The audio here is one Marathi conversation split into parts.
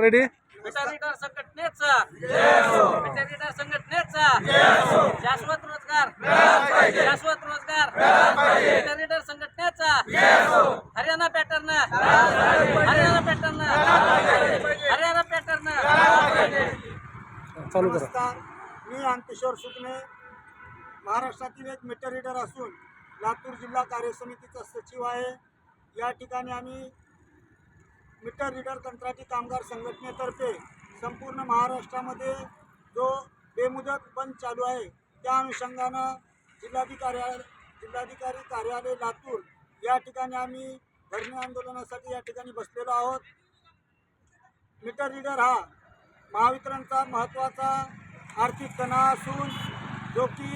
रेडी संघटनेचा मीटर संघटनेचा शाश्वत रोजगार. शाश्वत रोजगार. मीटर संघटनेचा Haryana pattern Haryana pattern Haryana pattern चालू करा. नमस्कार. मी अंकिशोर सुकणे महाराष्ट्रातील एक मीटर रीडर असून लातूर जिल्हा कार्य समितीचा सचिव आहे. या ठिकाणी आम्ही मीटर रीडर कंत्राटी कामगार संघटनेतर्फे संपूर्ण महाराष्ट्रामध्ये जो बेमुदत बंद चालू आहे त्या अनुषंगानं जिल्हाधिकारी जिल्हाधिकारी कार्यालय लातूर या ठिकाणी आम्ही धरणे आंदोलनासाठी या ठिकाणी बसलेलो आहोत. मीटर रीडर हा महावितरणचा महत्त्वाचा आर्थिक कणा असून जो की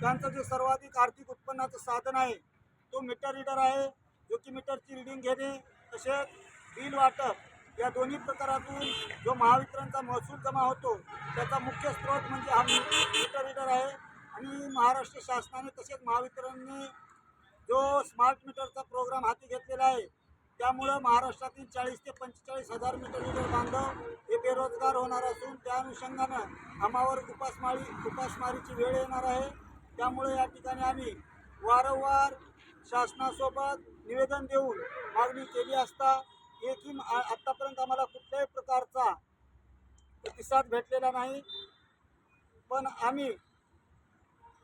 त्यांचं जे सर्वाधिक आर्थिक उत्पन्नाचं साधन आहे तो मीटर रीडर आहे. जो की मीटरची रिडिंग घेणे तसेच बिल वाटप या दोन्ही प्रकारातून जो महावितरणचा महसूल जमा होतो त्याचा मुख्य स्रोत म्हणजे हा मीटर रीडर आहे. आणि महाराष्ट्र शासनाने तसेच महावितरणने जो स्मार्ट मीटरचा प्रोग्राम हाती घेतलेला आहे त्यामुळं महाराष्ट्रातील चाळीस ते पंचेचाळीस हजार मीटर रीडर बांधव हे बेरोजगार होणार असून त्या अनुषंगानं आम्हावर उपासमारी उपासमारीची वेळ येणार आहे. त्यामुळे या ठिकाणी आम्ही वारंवार शासनासोबत निवेदन देऊन मागणी केली असता एकही आ- आत्तापर्यंत आम्हाला कुठल्याही प्रकारचा प्रतिसाद भेटलेला नाही. पण आम्ही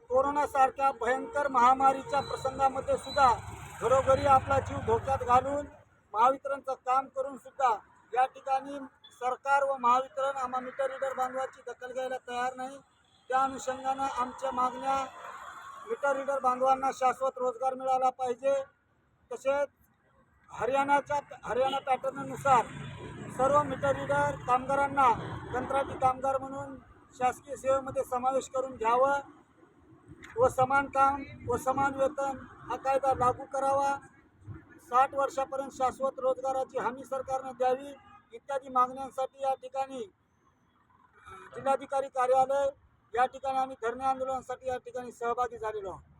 कोरोनासारख्या भयंकर महामारीच्या प्रसंगामध्ये सुद्धा घरोघरी आपला जीव धोक्यात घालून महावितरणचं काम करून सुद्धा या ठिकाणी सरकार व महावितरण आम्हा मीटर रीडर बांधवाची दखल घ्यायला तयार नाही. त्या अनुषंगानं आमच्या मागण्या मीटर रीडर बांधवांना शाश्वत रोजगार मिळाला पाहिजे. तसेच हरियाणाच्या हरियाणा पॅटर्ननुसार सर्व मीटर रीडर कामगारांना कंत्राटी कामगार म्हणून शासकीय सेवेमध्ये समावेश करून घ्यावा व समान काम व समान वेतन हा कायदा लागू करावा. साठ वर्षापर्यंत शाश्वत रोजगाराची हमी सरकारने द्यावी इत्यादी मागण्यांसाठी या ठिकाणी जिल्हाधिकारी कार्यालय या ठिकाणी आम्ही धरणे आंदोलनासाठी या ठिकाणी सहभागी झालेलो आहोत.